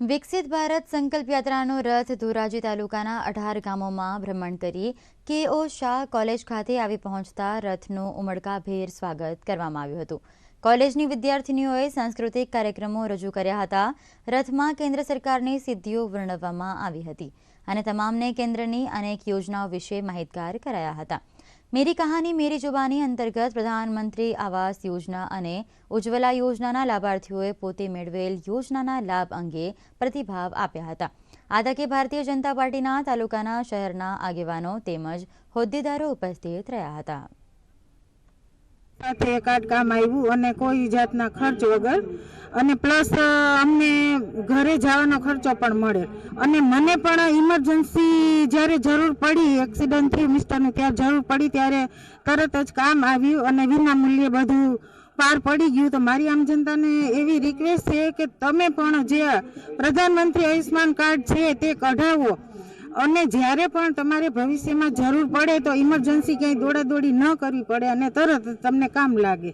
વિકસિત ભારત સંકલ્પ યાત્રાનો રથ ધોરાજી તાલુકાના અઢાર ગામોમાં ભ્રમણ કરી કે ઓ શાહ કોલેજ ખાતે આવી પહોંચતા રથનું ઉમળકાભેર સ્વાગત કરવામાં આવ્યું હતું. કોલેજની વિદ્યાર્થીનીઓએ સાંસ્કૃતિક કાર્યક્રમો રજૂ કર્યા હતા. રથમાં કેન્દ્ર સરકારની સિદ્ધિઓ વર્ણવવામાં આવી હતી અને તમામને કેન્દ્રની અનેક યોજનાઓ વિશે માહિતગાર કરાયા હતા. મેરી કહાની મેરી જુબાની અંતર્ગત પ્રધાનમંત્રી આવાસ યોજના અને ઉજ્જવલા યોજનાના લાભાર્થીઓએ પોતે મેળવેલ યોજનાના લાભ અંગે પ્રતિભાવ આપ્યા હતા. આ તકે ભારતીય જનતા પાર્ટીના તાલુકાના શહેરના આગેવાનો તેમજ હોદ્દેદારો ઉપસ્થિત રહ્યા હતા. સાથે કાર્ડ કામ આવ્યું અને કોઈ જાતના ખર્ચ વગર અને પ્લસ અમને ઘરે જવાનો ખર્ચો પણ મળે. અને મને પણ ઇમરજન્સી જ્યારે જરૂર પડી એક્સિડન્ટ થયું મિસ્ટરનું ત્યારે જરૂર પડી, ત્યારે તરત જ કામ આવ્યું અને વિના મૂલ્યે બધું પાર પડી ગયું. તો મારી આમ જનતાને એવી રિક્વેસ્ટ છે કે તમે પણ જે પ્રધાનમંત્રી આયુષ્માન કાર્ડ છે તે કઢાવો. અને જ્યારે પણ તમારે ભવિષ્યમાં જરૂર પડે તો ઇમરજન્સી ક્યાંય દોડાદોડી ન કરવી પડે અને તરત તમને કામ લાગે.